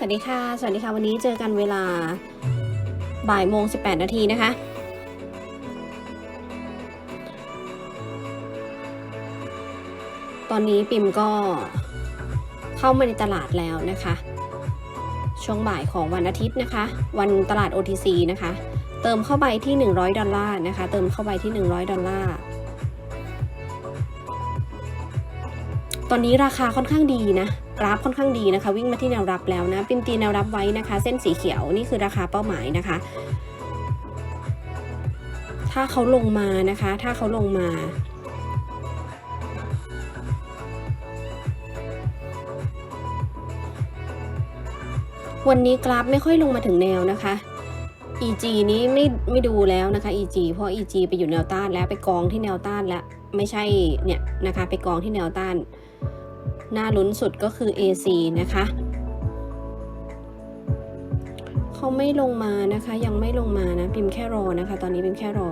สวัสดีค่ะ สวัสดีค่ะ วันนี้เจอกันเวลาบ่ายโมงสิบแปดนาทีนะคะ ตอนนี้ปิมก็เข้ามาในตลาดแล้วนะคะ ช่วงบ่ายของวันอาทิตย์นะคะ วันตลาด OTC นะคะ เติมเข้าไปที่ 100 ดอลลาร์นะคะ เติมเข้าไปที่ 100 ดอลลาร์ ตอนนี้ราคาค่อนข้างดีนะ ราฟค่อนข้างดีนะคะ วิ่งมาที่แนวรับแล้วนะปิมตีแนวรับไว้นะคะ เส้นสีเขียวนี่คือราคาเป้าหมายนะคะ ถ้าเขาลงมานะคะ ถ้าเขาลงมาวันนี้กราฟไม่ค่อยลงมาถึงแนวนะคะ EG นี้ไม่ไม่ดูแล้วนะคะ EG เพราะ EG ไปอยู่แนวต้านแล้วไปกองที่แนวต้านแล้ว ไม่ใช่เนี่ยนะคะ ไปกองที่แนวต้าน น้าลุ้นสุดก็คือ AC นะคะเขาไม่ลงมานะคะ ยังไม่ลงมานะ พิมแค่รอนะคะ ตอนนี้พิมแค่รอ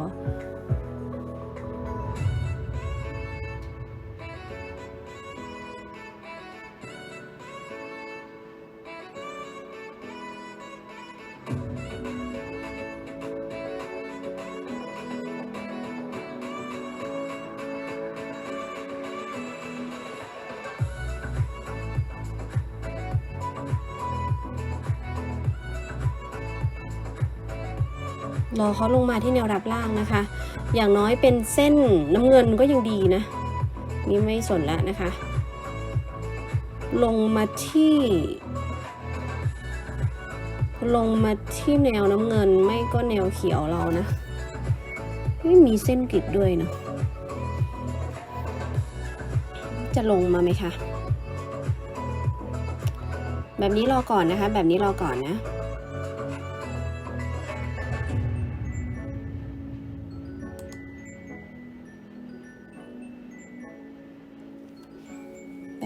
รอเขาลงมาที่แนวรับล่างนะคะ อย่างน้อยเป็นเส้นน้ำเงินก็ยังดีนะ นี่ไม่สนแล้วนะคะ ลงมาที่ ลงมาที่แนวน้ำเงินไม่ก็แนวเขียวเรานะไม่มีเส้นกริดด้วยเนาะจะลงมาไหมคะ แบบนี้รอก่อนนะคะ แบบนี้รอก่อนนะ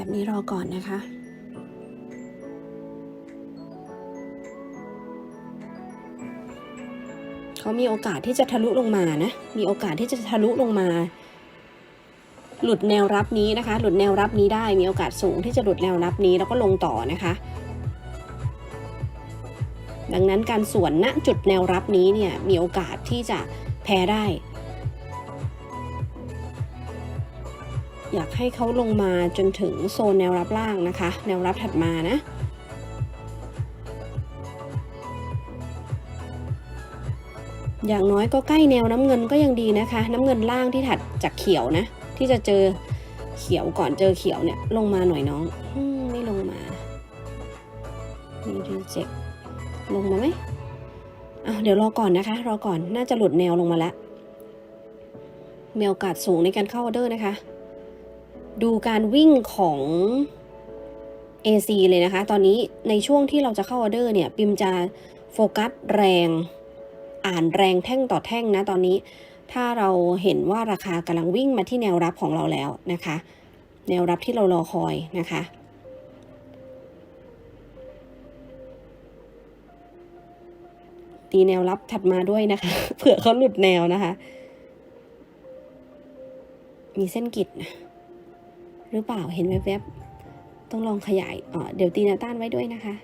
แบบนี้รอก่อนนะคะ เขามีโอกาสที่จะทะลุลงมานะ มีโอกาสที่จะทะลุลงมา หลุดแนวรับนี้นะคะ หลุดแนวรับนี้ได้ มีโอกาสสูงที่จะหลุดแนวรับนี้แล้วก็ลงต่อนะคะ ดังนั้นการสวนณจุดแนวรับนี้เนี่ย มีโอกาสที่จะแพ้ได้ อยากให้เขาลงมาจนถึงโซนแนวรับล่างนะคะ แนวรับถัดมานะ อย่างน้อยก็ใกล้แนวน้ำเงินก็ยังดีนะคะ น้ำเงินล่างที่ถัดจากเขียวนะ ที่จะเจอเขียวก่อนเจอเขียวเนี่ยลงมาหน่อยน้องอมไม่ลงมามีรีเจ็คลงมาไหมอะเดี๋ยวรอก่อนนะคะ รอก่อนน่าจะหลุดแนวลงมาแล้วมีโอกาสสูงในการเข้าออเดอร์นะคะ ดูการวิ่งของ AC เลยนะคะ ตอนนี้ในช่วงที่เราจะเข้าออเดอร์เนี่ย ปิมจะโฟกัสแรง อ่านแรงแท่งต่อแท่งนะตอนนี้ ถ้าเราเห็นว่าราคากำลังวิ่งมาที่แนวรับของเราแล้วนะคะ แนวรับที่เรารอคอยนะคะตีแนวรับถัดมาด้วยนะคะ เผื่อเขาหลุดแนวนะคะ มีเส้นกิดนะ หรือเปล่าเห็นแวบๆต้องลองขยายอ๋อเดี๋ยวตีแนวต้านไว้ด้วยนะคะ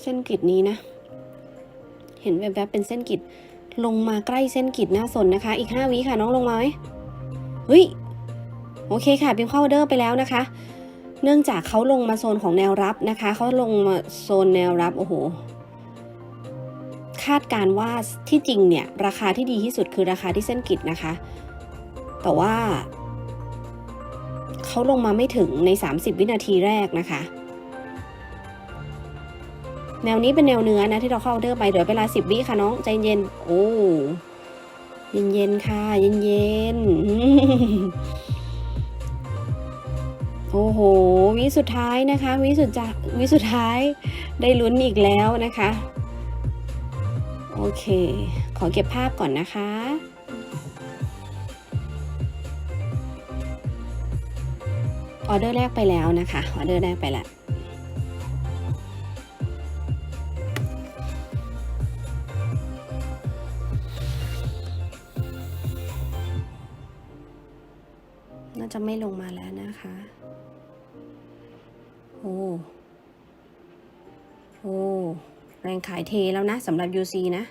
เส้นกริดนี้นะ เห็นแวบๆเป็นเส้นกริดลงมาใกล้เส้นกริดหน้าสนนะคะ อีกห้าวิค่ะน้องลงมาไหมเฮ้ยโอเคค่ะเพียงเข้าออเดอร์ไปแล้วนะคะ เนื่องจากเขาลงมาโซนของแนวรับนะคะเขาลงมาโซนแนวรับโอ้โห คาดการ์ว่าที่จริงเนี่ยราคาที่ดีที่สุดคือราคาที่เส้นกิจนะคะ แต่ว่าเขาลงมาไม่ถึงใน 30 วินาทีแรกนะคะ แนวนี้เป็นแนวเนื้อนะที่เราเข้าออเดอร์ไปเหลือเวลา 10 วิค่ะน้อง ใจเย็น โอ้เย็นเย็นๆค่ะ เย็นเย็นๆโอ้โห วิสุดท้ายนะคะ วิสุดจะวิสุดท้ายได้ลุ้นอีกแล้วนะคะ อเค ขอเก็บภาพก่อนนะคะออเดอร์แรกไปแล้วนะคะออเดอร์แรกไปแล้วน่าจะไม่ลงมาแล้วนะคะ โอ้โอ้ แรงขายเทแล้วนะสำหรับ UC นะ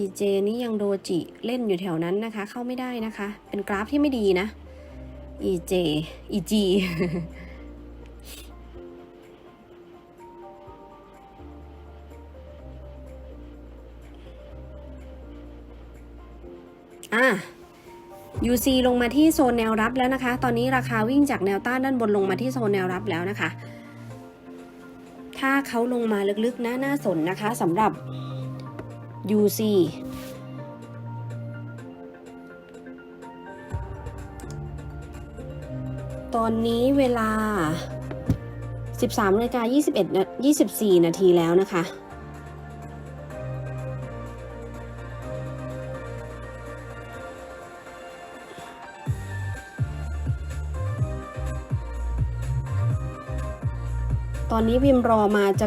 EJ นี่ยังโดจิเล่นอยู่แถวนั้นนะคะ เข้าไม่ได้นะคะ เป็นกราฟที่ไม่ดีนะ EJ EG อะ UC ลงมาที่โซนแนวรับแล้วนะคะ ตอนนี้ราคาวิ่งจากแนวต้านด้านบนลงมาที่โซนแนวรับแล้วนะคะ ถ้าเขาลงมาลึกๆนะน่าสนนะคะสำหรับ UC ตอนนี้เวลา 13นาฬิกา21นา24 นาทีแล้วนะคะ ตอนนี้พิมพ์รอมาจะ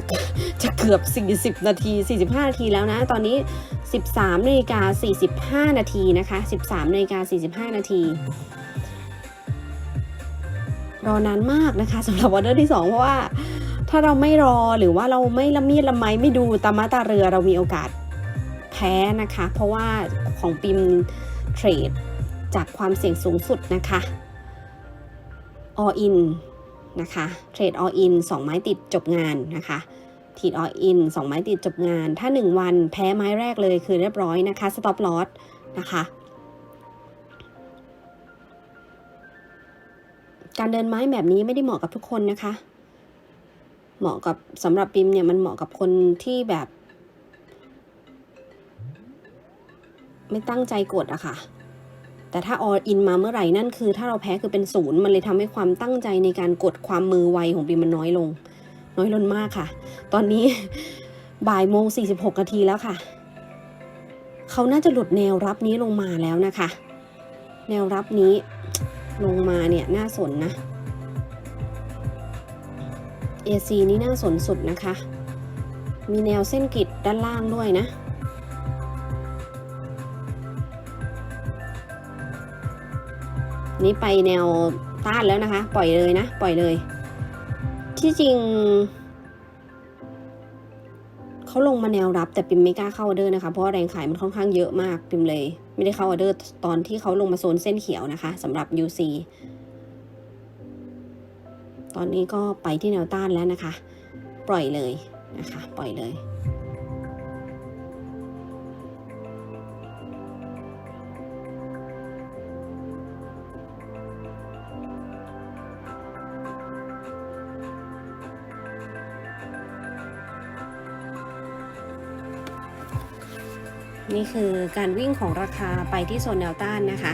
จะเกือบ 40 นาที 45 นาทีแล้วนะ ตอนนี้ 13นาฬิกา45 นาทีนะคะ 13นาฬิกา45 นาที รอนานมากนะคะสำหรับออเดอร์ที่ 2 เพราะว่าถ้าเราไม่รอหรือว่าเราไม่ละเมียดละไมไม่ดูตามมาตาเรือเรามีโอกาสแพ้นะคะ เพราะว่าของปิมเทรดจากความเสี่ยงสูงสุดนะคะ all in นะคะเทรด all in 2ไม้ติดจบงานนะคะทีด all in 2ไม้ติดจบงาน ถ้า 1 วันแพ้ไม้แรกเลยคือเรียบร้อยนะคะ stop loss นะคะการเดินไม้แบบนี้ไม่ได้เหมาะกับทุกคนนะคะ เหมาะกับสำหรับปิมเนี่ยมันเหมาะกับคนที่แบบ ไม่ตั้งใจกดอะค่ะ แต่ถ้า all in มาเมื่อไหร่นั่นคือ ถ้าเราแพ้คือเป็นศูนย์มันเลยทำให้ความตั้งใจในการกดความมือไวของปิมมันน้อยลง น้อยลงมากค่ะ ตอนนี้บ่ายโมงสี่สิบหกนาทีแล้วค่ะ เขาน่าจะหลุดแนวรับนี้ลงมาแล้วนะคะ แนวรับนี้ลงมาเนี่ยน่าสนนะ AC นี่น่าสนสุดนะคะ มีแนวเส้นกริดด้านล่างด้วยนะ นี่ไปแนวต้านแล้วนะคะ ปล่อยเลยนะ ปล่อยเลย ที่จริงเขาลงมาแนวรับแต่ปิมไม่กล้าเข้าออเดอร์นะคะ เพราะว่าแรงขายมันค่อนข้างเยอะมากปิมเลย ไม่ได้เข้าออเดอร์ตอนที่เขาลงมาโซนเส้นเขียวนะคะสำหรับ UC ตอนนี้ก็ไปที่แนวต้านแล้วนะคะ ปล่อยเลยนะคะ ปล่อยเลย นี่คือการวิ่งของราคาไปที่โซนแนวต้านนะคะ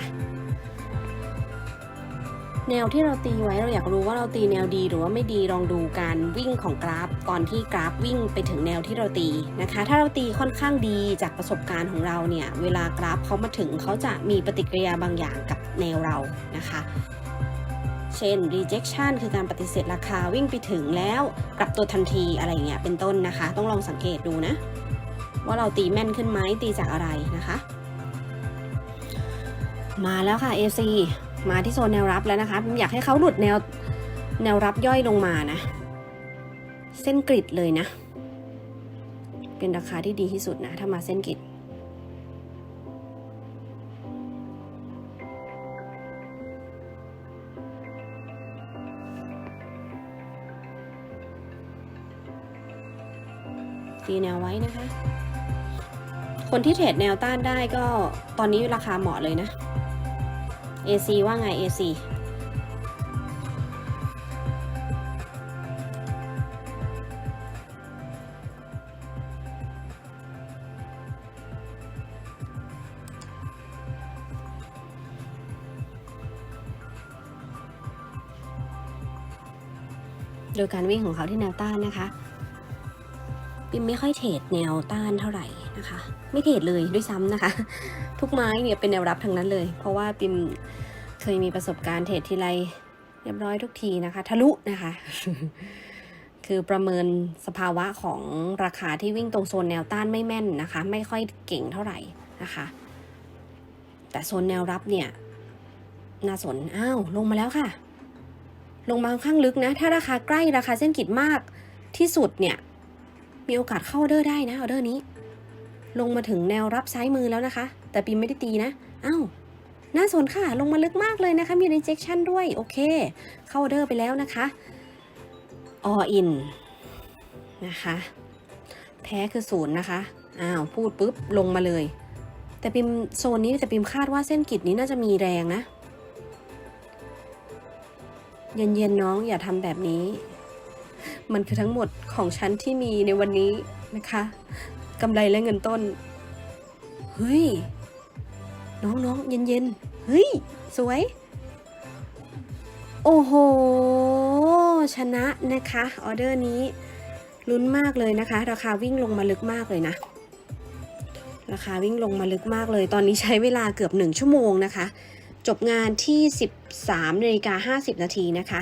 แนวที่เราตีไว้เราอยากรู้ว่าเราตีแนวดีหรือว่าไม่ดีลองดูการวิ่งของกราฟ ตอนที่กราฟวิ่งไปถึงแนวที่เราตีนะคะ ถ้าเราตีค่อนข้างดีจากประสบการณ์ของเราเนี่ย เวลากราฟเขามาถึงเขาจะมีปฏิกิริยาบางอย่างกับแนวเรานะคะ เช่น rejection คือการปฏิเสธราคาวิ่งไปถึงแล้วกลับตัวทันทีอะไรเงี้ยเป็นต้นนะคะ ต้องลองสังเกตดูนะ ว่าเราตีแม่นขึ้นไหมตีจากอะไรนะคะ มาแล้วค่ะ AC มาที่โซนแนวรับแล้วนะคะผมอยากให้เขาหลุดแนวแนวรับย่อยลงมานะ เส้นกริดเลยนะ เป็นราคาที่ดีที่สุดนะ ถ้ามาเส้นกริดตีแนวไว้นะคะ คนที่เทรดแนวต้านได้ก็ตอนนี้ราคาเหมาะเลยนะ AC ว่าไง AC โดยการวิ่งของเขาที่แนวต้านนะคะ ปิมไม่ค่อยเทรดแนวต้านเท่าไหร่นะคะ ไม่เทรดเลยด้วยซ้ำนะคะ ทุกไม้เนี่ยเป็นแนวรับทั้งนั้นเลย เพราะว่าปิมเคยมีประสบการณ์เทรดทีไรเรียบร้อยทุกทีนะคะ ทะลุนะคะ คือประเมินสภาวะของราคาที่วิ่งตรงโซนแนวต้านไม่แม่นนะคะ ไม่ค่อยเก่งเท่าไหร่นะคะ แต่โซนแนวรับเนี่ยน่าสนอ้าวลงมาแล้วค่ะ ลงมาค่อนข้างลึกนะ ถ้าราคาใกล้ราคาเส้นกิดมากที่สุดเนี่ย มีโอกาสเข้าออเดอร์ได้นะออเดอร์นี้ ลงมาถึงแนวรับซ้ายมือแล้วนะคะ แต่ปีไม่ได้ตีนะอ้าวน่าสนค่ะ ลงมาลึกมากเลยนะคะ มี rejection ด้วย โอเค เข้าออเดอร์ไปแล้วนะคะ all in นะคะ แพ้คือศูนย์นะคะ อ้าว พูดปุ๊บ ลงมาเลย แต่ปิมโซนนี้แต่ปิมคาดว่าเส้นกิดนี้น่าจะมีแรงนะ เย็นๆน้องอย่าทำแบบนี้ มันคือทั้งหมดของฉันที่มีในวันนี้นะคะกำไรและเงินต้น เฮ้ย น้องๆเย็นๆเฮ้ย สวย โอ้โห ชนะนะคะ ออเดอร์นี้ลุ้นมากเลยนะคะ ราคาวิ่งลงมาลึกมากเลยนะ ราคาวิ่งลงมาลึกมากเลย ตอนนี้ใช้เวลาเกือบ 1 ชั่วโมงนะคะ จบงานที่ 13นาฬิกา50 นาทีนะคะ